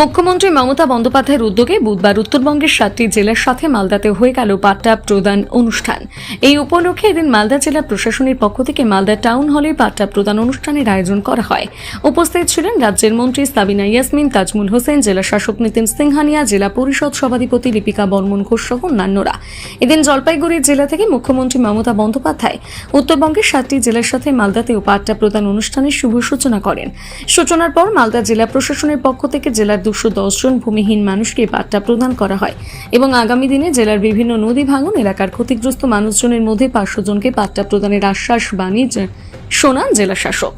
মুখ্যমন্ত্রী মমতা বন্দ্যোপাধ্যায়ের উদ্যোগে বুধবার উত্তরবঙ্গের সাতটি জেলার সাথে মালদাতে হয়ে গেল পাট্টা প্রদান অনুষ্ঠান। এই উপলক্ষে এদিন মালদা জেলা প্রশাসনের পক্ষ থেকে মালদা টাউন হলে পাট্টা প্রদান অনুষ্ঠানের আয়োজন করা হয়। উপস্থিত ছিলেন রাজ্যের মন্ত্রী সাবিনা ইয়াসমিন, তাজমুল হোসেন, জেলা শাসক নিতিন সিংহানিয়া, জেলা পরিষদ সভাধিপতি লিপিকা বর্মন ঘোষ সহ অন্যান্যরা। এদিন জলপাইগুড়ি জেলা থেকে মুখ্যমন্ত্রী মমতা বন্দ্যোপাধ্যায় উত্তরবঙ্গের সাতটি জেলার সাথে মালদাতেও পাট্টা প্রদান অনুষ্ঠানের শুভ সূচনা করেন। সূচনার পর মালদা জেলা প্রশাসনের পক্ষ থেকে জেলার দুশো জন ভূমিহীন মানুষকে পাট্টা প্রদান করা হয় এবং আগামী দিনে জেলার বিভিন্ন নদী ভাঙন এলাকার ক্ষতিগ্রস্ত মানুষজনের মধ্যে পাঁচশো জনকে পাট্টা প্রদানের আশ্বাস বাণী শোনান জেলা শাসক।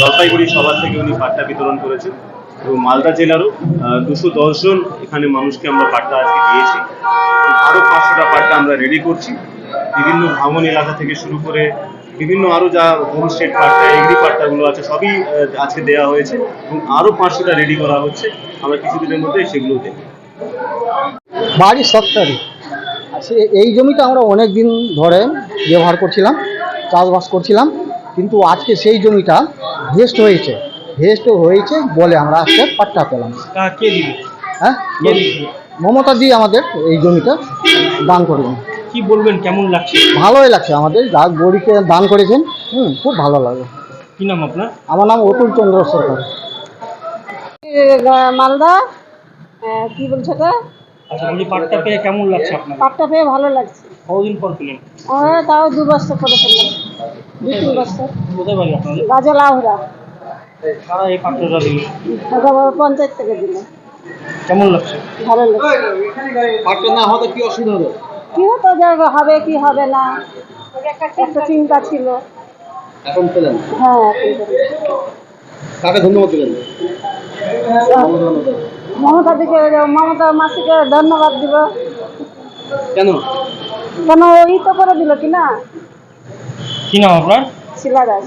জলপাইগুড়ি সভা থেকে উনি পাট্টা বিতরণ করেছেন এবং মালদা জেলারও দুশো জন এখানে মানুষকে আমরা পাট্টা আজকে দিয়েছি। আরও পাঁচশোটা পাট্টা আমরা রেডি করছি। বিভিন্ন ভাঙন এলাকা থেকে শুরু করে বিভিন্ন আরও যা হোমস্টেড পাট্টা এগ্রি পাট্টাগুলো আছে সবই আজকে দেওয়া হয়েছে এবং আরও পাঁচশোটা রেডি করা হচ্ছে। আমরা কিছুদিনের মধ্যে সেগুলো দেবো বাড়ির সত্তরই আচ্ছা এই জমিটা আমরা অনেক দিন ধরে ব্যবহার করছিলাম চাষবাস করছিলাম কিন্তু আজকে সেই জমিটা ভেস্ট হয়েছে। ভেস্ট হয়েছে বলে আমরা আজকে পাট্টা পেলাম। হ্যাঁ? মমতা দিয়ে আমাদের এই জমিটা দান করবেন। কি বলবেন কেমন লাগছে? ভালোই লাগছে আমাদের যা গরিকে দান করেছেন হুম খুব ভালো লাগে। কি নাম আপনার? আমার নাম অতুল চন্দ্র সরকার। মালদা কি বলছে এটা আচ্ছা পাটটা পেয়ে কেমন লাগছে আপনার? পাটটা পেয়ে ভালো লাগছে। কতদিন পর পেলেন? তাও দু বছর করে ফেললাম দু তিন বছর। কোথায় বাড়ি আপনাদের? গাজল আহরা কারা এই পাটটা দিল পঞ্চায়েত থেকে দিল কেমন লাগছে? ভালো লাগছে। পাট্টা না হতে কি অসুবিধা হলো? কি হতো যে হবে কি হবে না? একটা চিন্তা ছিল। এখন পেলেন? হ্যাঁ তো। কাকে ধন্যবাদ দিলেন? মমতা দিকে মমতা মাসিকে ধন্যবাদ দিব। কেন? কেন ওই তো করে দিল কি না কি নাম আপনার? শিলা দাস।